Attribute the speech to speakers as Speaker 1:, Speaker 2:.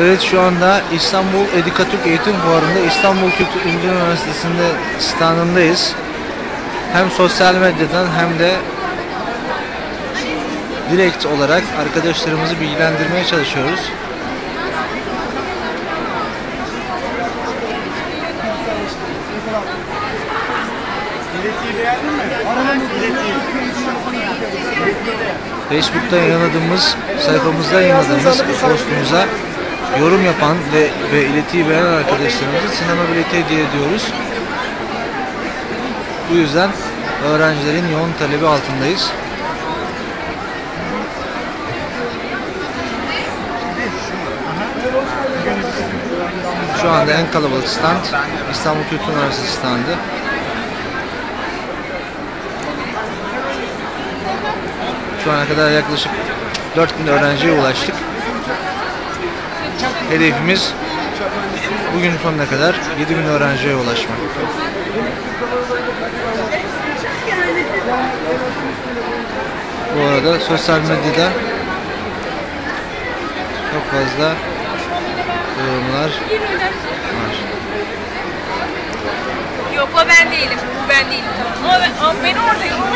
Speaker 1: Evet şu anda İstanbul Edikatürk Eğitim Fuarı'nda İstanbul Kültür İmece Üniversitesi'nde standındayız. Hem sosyal medyadan hem de direkt olarak arkadaşlarımızı bilgilendirmeye çalışıyoruz. Facebook'ta yayınladığımız, sayfamızda yayınladığımız postumuza yorum yapan ve, ve iletiyi beğenen arkadaşlarımıza sinema bileti hediye ediyoruz. Bu yüzden öğrencilerin yoğun talebi altındayız. Şu anda en kalabalık stand İstanbul Kültür Üniversitesi standı. Şu ana kadar yaklaşık 4000 öğrenciye ulaştık. Hedefimiz bugün sonuna kadar 7000 öğrenciye ulaşmak. Bu arada sosyal medyada çok fazla yorumlar var.
Speaker 2: Yok o ben değilim. Bu ben değilim. Ama ben, ama ben oradayım.